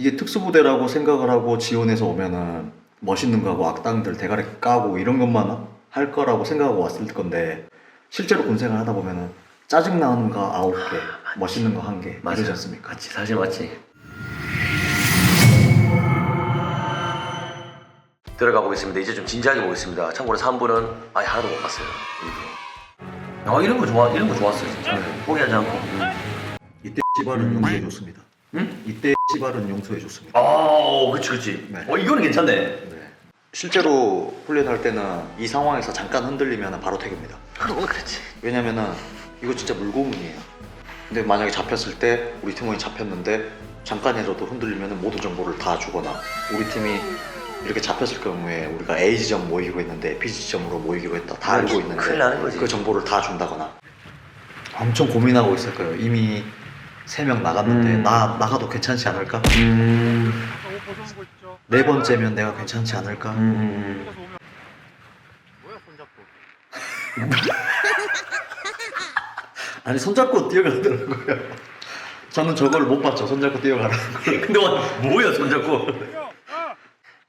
이게 특수부대라고 생각을 하고 지원해서 오면은 멋있는 거하고 악당들 대가리 까고 이런 것만 할 거라고 생각하고 왔을 건데 실제로 군생활 하다 보면은 짜증 나는 거 아홉 개, 멋있는 거 한개 이러지 않습니까? 맞지. 사실 맞지. 들어가 보겠습니다. 이제 좀 진지하게 보겠습니다. 참고로 3부는 아예 하나도 못 봤어요. 일부러. 아 이런 거 좋아 이런 거 좋았어요 진짜. 포기하지 않고. 이때 씨발은 용서해 줬습니다. 응? 이때 씨발은 용서해 줬습니다. 아 그치 그치 네. 어 이거는 괜찮네 네. 실제로 훈련할 때는 이 상황에서 잠깐 흔들리면 바로 퇴깁니다. 어 그렇지 왜냐면은 이거 진짜 물고문이에요. 근데 만약에 잡혔을 때 우리 팀원이 잡혔는데 잠깐이라도 흔들리면 모든 정보를 다 주거나 우리 팀이 이렇게 잡혔을 경우에 우리가 A 지점 모이기로 했는데 B 지점으로 모이기로 했다 다 알고 있는데 큰일 나는 거지. 그 정보를 다 준다거나 엄청 고민하고 있을 거예요. 이미 세 명 나갔는데 음. 나 나가도 괜찮지 않을까? 음, 있죠? 네 번째면 내가 괜찮지 않을까? 음, 음. 손잡고 아니 손잡고 뛰어가더라고요. 저는 저걸 못 봤죠. 손잡고 뛰어가라는 걸. 근데 와, 뭐야 손잡고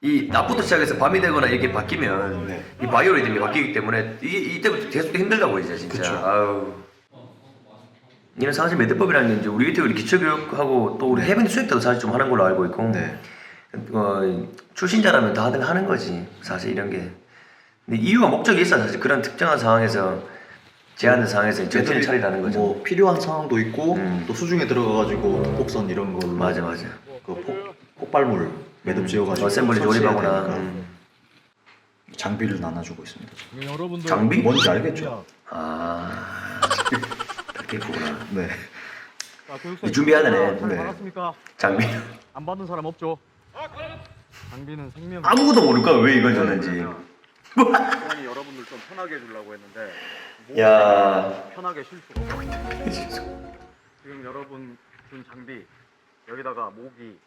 이 낮부터 시작해서 밤이 되거나 이렇게 바뀌면 네. 이 바이오 리듬이 바뀌기 때문에 이, 이때부터 계속 힘들다고 이제 진짜 그쵸. 아우 이는 사실 매듭법이라는 게 이제 우리 위태 우리 기초교육하고 또 우리 수업 때도 사실 좀 하는 걸로 알고 있고 네. 어, 출신자라면 다들 하는 거지 사실 이런 게 근데 이유가 목적이 있어 사실 그런 특정한 상황에서 제한된 상황에서 전투를 차리라는 거죠 뭐 필요한 상황도 있고 음. 또 수중에 들어가가지고 독곡선 이런 걸로 맞아 맞아 그 폭, 폭발물 매듭 지어가지고 어셈블리 조립하거나 음. 장비를 나눠주고 있습니다. 여러분들 장비? 뭔지 알겠죠? 아 그렇게 구나 네. 자, 교육생 이 준비해야 되네. 잘 네. 받았습니까? 장비 안 받은 사람 없죠? 장비는 생명 아무것도 모를까 왜 이걸 줬는지 시간이 여러분들 좀 편하게 해주려고 했는데 야 편하게 쉴 수가 없어요 지금 여러분 준 장비 여기다가 모기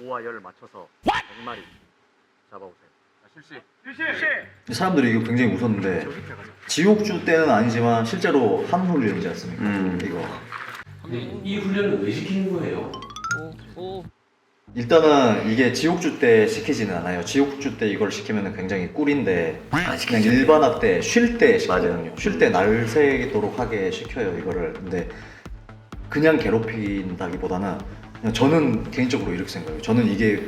5와 열 맞춰서 100마리 잡아오세요 사람들이 이거 굉장히 웃었는데 지옥주 때는 아니지만 실제로 한 훈련이지 않습니까? 음. 이거 이 훈련을 왜 시키는 거예요? 일단은 이게 지옥주 때 시키지는 않아요. 지옥주 때 이걸 시키면 굉장히 꿀인데 안 그냥 시키죠. 일반 학 때 쉴 때 시키거든요. 쉴 때 날 새도록 하게 시켜요 이거를. 근데 그냥 괴롭힌다기보다는 그냥 저는 개인적으로 이렇게 생각해요. 저는 이게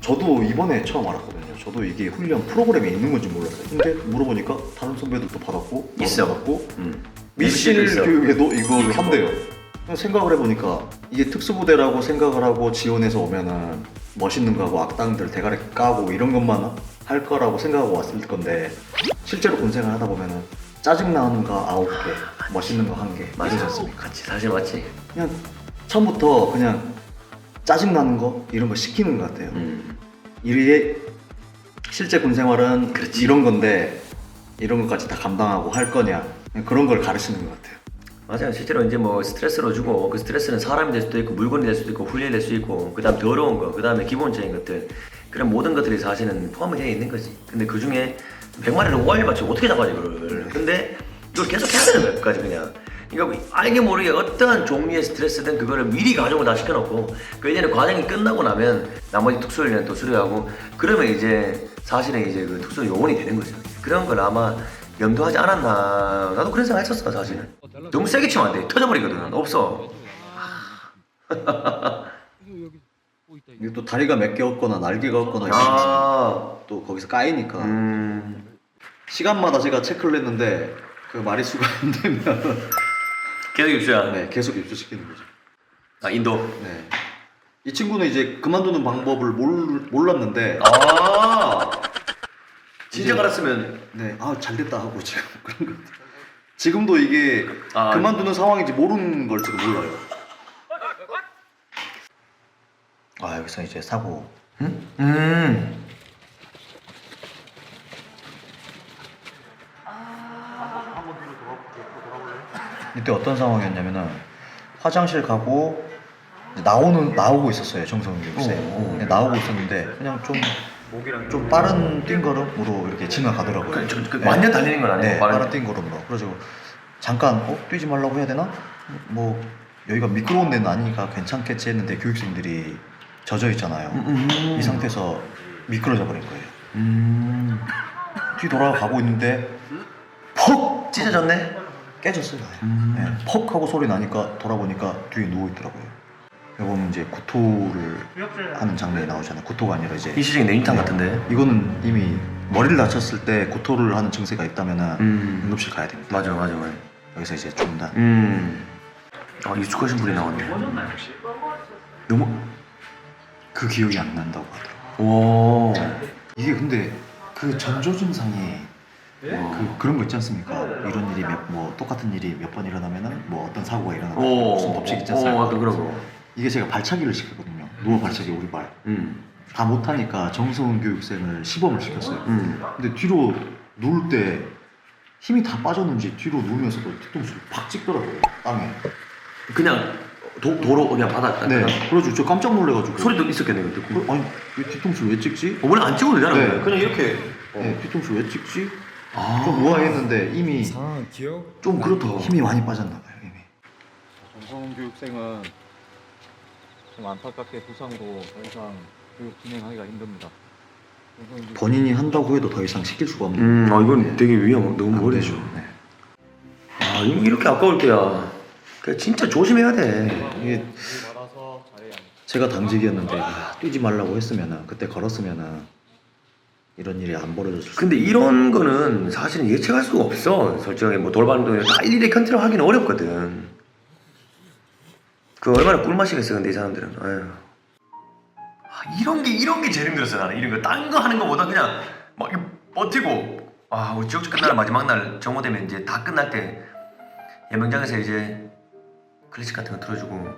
저도 이번에 처음 알았거든요. 저도 이게 훈련 프로그램에 있는 건지 몰랐어요. 근데 물어보니까 다른 선배들도 받았고 있어. 받았고 음. 미실 있어. 교육에도 이걸 한대요. 그냥 생각을 해보니까 이게 특수부대라고 생각을 하고 지원해서 오면은 멋있는 거하고 악당들 대가리 까고 이런 것만 할 거라고 생각하고 왔을 건데 실제로 군생활 하다 보면은 짜증 나는 거 아홉 개, 멋있는 거 한개 않습니까? 같이 사실 맞지 그냥 처음부터 그냥 짜증 나는 거 이런 거 시키는 것 같아요. 음. 이게 실제 군 생활은 그렇지. 이런 건데 이런 것까지 다 감당하고 할 거냐 그런 걸 가르치는 것 같아요. 맞아요 실제로 이제 뭐 스트레스로 주고 그 스트레스는 사람이 될 수도 있고 물건이 될 수도 있고 훈련이 될 수 있고 그 다음 더러운 거 그 다음에 기본적인 것들 그런 모든 것들이 사실은 포함이 되어 있는 거지 근데 그 중에 100마리를 5알리 맞추고 어떻게 잡아 이거를 근데 이걸 계속 해야 되는 거야 끝까지 그냥 이거 알게 모르게 어떠한 종류의 스트레스든 그거를 미리 가정을 다 시켜놓고 그 이제는 과정이 끝나고 나면 나머지 특수훈련 또 수료하고 그러면 이제 사실은 이제 그 특수 요원이 되는 거죠. 그런 걸 아마 염두하지 않았나. 나도 그런 생각 했었어 사실은. 너무 세게 치면 안돼. 터져버리거든. 없어. 이게 또 다리가 몇 개 없거나 날개가 없거나 아. 또 거기서 까이니까. 음. 시간마다 제가 체크를 했는데 그 마리수가 안 되면 계속 입수야 네, 계속 입수시키는 거죠. 아 인도 네. 이 친구는 이제 그만두는 방법을 몰, 몰랐는데 아 진짜 이제- 갈았으면 네, 아 잘 됐다 하고 지금 그런 것 같아요. 지금도 이게 아, 그만두는 상황인지 모르는 걸 지금 몰라요. 아 여기서 이제 사고 음? 음. 이때 어떤 상황이었냐면은 화장실 가고 나오는 나오고 있었어요 정성훈 교육생 어, 어. 네, 나오고 있었는데 그냥 좀좀 빠른 뛴걸음으로 이렇게 지나가더라고요. 그, 저, 그 완전 달리는 건 아니고 네, 빠른- 빠른 뛴걸음으로. 그래서 잠깐 어 뛰지 말라고 해야 되나? 뭐 여기가 미끄러운 데는 아니니까 괜찮겠지 했는데 교육생들이 젖어 있잖아요. 음. 이 상태에서 미끄러져 버린 거예요. 음. 뒤 돌아가고 있는데 퍽 찢어졌네. 깨졌어요. 음. 네, 퍽 하고 소리 나니까 돌아보니까 뒤에 누워 있더라고요. 여기 보면 이제 구토를 하는 장면이 나오잖아요. 구토가 아니라 이제 일시적인 냉탕 같은데. 이거는 이미 머리를 다쳤을 때 구토를 하는 증세가 있다면은 음. 응급실 가야 됩니다. 맞아 맞아 맞아. 여기서 이제 중단. 음. 아 익숙하신 분이 나왔네. 너무. 그 기억이 안 난다고 하더라고 요. 와. 이게 근데 그 전조 증상이 그 그런 거 있지 않습니까? 이런 일이 몇, 뭐 똑같은 일이 몇 번 일어나면은 뭐 어떤 사고가 일어나면 오. 무슨 법칙 있지 오, 않습니까? 약간 그런 거. 이게 제가 발차기를 시켰거든요. 누워 발차기 우리 발. 음. 다 못하니까 정성훈 교육생을 시범을 시켰어요. 음. 근데 뒤로 누울 때 힘이 다 빠졌는지 뒤로 누우면서도 뒤통수를 팍 찍더라고요. 땅에. 그냥 도, 도로 그냥 바닥. 네. 그래가지고 저 깜짝 놀래가지고. 소리도 있었겠네 그때. 어, 아니 왜 뒤통수를 왜 찍지? 어, 원래 안 찍어도 되잖아. 네. 그냥. 이렇게. 네, 뒤통수 왜 찍지? 아. 좀 우아했는데 이미 기억? 좀 그렇다. 힘이 많이 빠졌나 봐요. 이미. 정성훈 교육생은 좀 안타깝게 부상으로 더 이상 교육 진행하기가 힘듭니다. 교육- 본인이 한다고 해도 더 이상 시킬 수가 없는. 음, 아 이건 되게 위험. 너무 안 머리죠. 되죠. 네. 아 이거 이렇게 아까울 때야. 그냥 진짜 조심해야 돼. 이게 잘해야 합니다. 제가 당직이었는데 아, 뛰지 말라고 했으면은 그때 걸었으면은 이런 일이 안 벌어졌을 수. 근데 이런 거는 사실은 예측할 수가 없어. 솔직하게 뭐 돌발운동이나 다 일일이 컨트롤 하기는 어렵거든. 그 얼마나 꿀맛이겠어 근데 이 사람들은. 아유. 아, 이런 게 이런 게 제일 힘들었어 나는 이런 거 딴 거 하는 거보다 그냥 막 이렇게 버티고 아 우리 지역주 끝날 마지막 날 정오되면 이제 다 끝날 때 예명장에서 이제 클래식 같은 거 틀어주고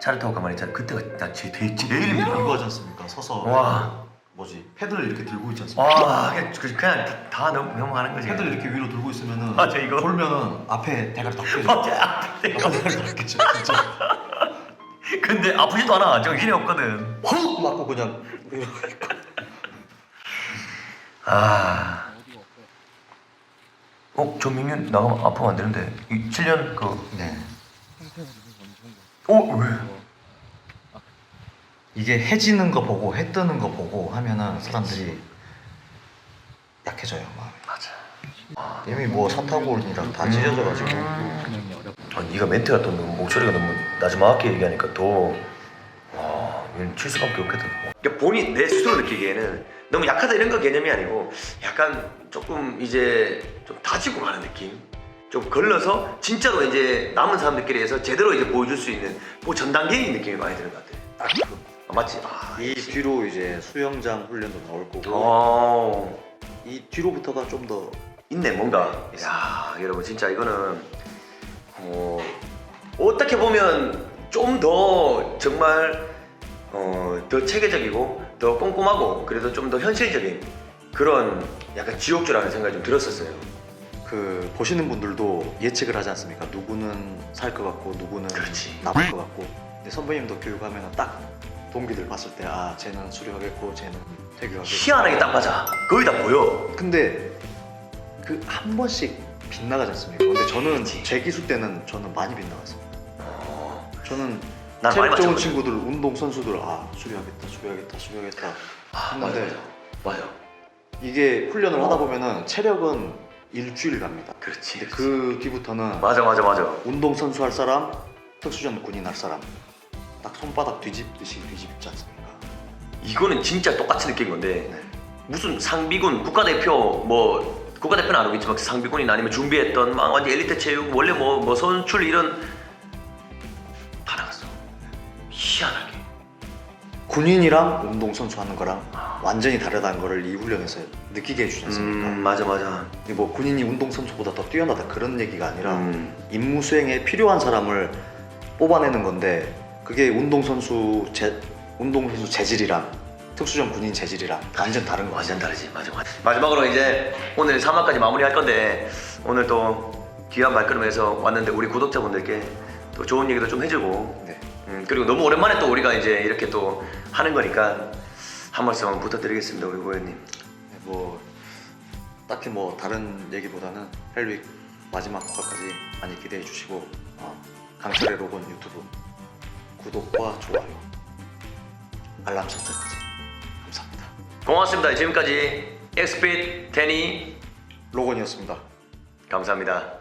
차를 타고 가만히 있잖아 그때가 나 제일 제일, 제일 힘들어. 이거 하지 않습니까? 서서 와. 뭐지 패드를 이렇게 들고 있지 않습니까? 와 그냥, 그냥 다, 다 넘, 넘어가는 거지. 패드를 이렇게 위로 들고 있으면은 맞아, 이거. 돌면은 앞에 대가리 다 깨져. 맞아. 앞에 대가리 다 깨져. 진짜. 근데 아프지도 않아. 정신이 없거든. 훅 맞고 그냥 아. 어, 조민균 나가면 아프면 안 되는데. 이 7년 그. 네. 어, 왜? 이게 해지는 거 보고 해 뜨는 거 보고 하면은 사람들이 약해져요 마음이. 맞아. 이미 뭐 사타구니랑 다 찢어져가지고 아, 네가 멘트가 또 너무 목소리가 너무 나지막하게 얘기하니까 더. 와, 이건 칠 수밖에 없거든. 그러니까 본인 내 스스로 느끼기에는 너무 약하다 이런 거 개념이 아니고 약간 조금 이제 좀 다지고 가는 느낌. 좀 걸러서 진짜로 이제 남은 사람들끼리 해서 제대로 이제 보여줄 수 있는 뭐 전 단계인 느낌이 많이 드는 것 같아. 딱 그. 아, 맞지? 아, 이 뒤로 이제 수영장 훈련도 나올 거고 어. 이 뒤로부터가 좀 더 있네 뭔가. 야 여러분 진짜 이거는 어, 어떻게 보면 좀 더 정말 어, 더 체계적이고 더 꼼꼼하고 그래도 좀 더 현실적인 그런 약간 지옥주라는 생각이 좀 들었었어요. 그 보시는 분들도 예측을 하지 않습니까? 누구는 살 것 같고 누구는 그렇지. 남을 것 같고 근데 선배님도 교육하면 딱 동기들 봤을 때 아 쟤는 수료하겠고 쟤는 퇴교하겠고 희한하게 딱 맞아. 거의 다 보여. 근데 그 한 번씩 빗나가지 않습니까? 근데 저는 제 기수 때는 저는 많이 빗나갔어요 어, 저는 난 체력 많이 좋은 맞췄거든. 친구들 운동 선수들 아 수료하겠다 수료하겠다 수료하겠다 아, 맞아, 했는데 맞아. 맞아. 이게 훈련을 하다 보면은 체력은 일주일 갑니다 그렇지. 근데 그 뒤부터는 맞아 맞아 맞아. 운동 선수 할 사람, 특수전 군인 할 사람 딱 손바닥 뒤집듯이 뒤집지 않습니까? 이거는 진짜 똑같이 느낀 건데 네. 무슨 상비군 국가대표 뭐 국가대표는 안 오겠지만 상비군이나 아니면 준비했던 막 완전 엘리트 체육 원래 뭐 뭐 선출 이런 다 나갔어 희한하게 군인이랑 운동 선수 하는 거랑 완전히 다르다는 거를 이 훈련에서 느끼게 해주지 않습니까? 음 맞아 맞아 이게 뭐 군인이 운동 선수보다 더 뛰어나다 그런 얘기가 아니라 음. 임무 수행에 필요한 사람을 뽑아내는 건데 그게 운동 선수 재 운동 선수 재질이랑 특수전 군인 재질이랑 완전 다른 거. 완전 다르지. 맞아 맞아. 마지막으로 이제 오늘 3화까지 마무리할 건데 오늘 또 귀한 발걸음에서 왔는데 우리 구독자분들께 또 좋은 얘기도 좀 해주고. 네. 음, 그리고 너무 오랜만에 또 우리가 이제 이렇게 또 하는 거니까 한 말씀 부탁드리겠습니다 우리 고현님. 네, 뭐 딱히 뭐 다른 얘기보다는 헬윅 마지막 화까지 많이 기대해 주시고 어, 강철의 로건 유튜브 구독과 좋아요 알람 설정까지 감사합니다. 고맙습니다. 지금까지 엑스핏 테니 로건이었습니다. 감사합니다.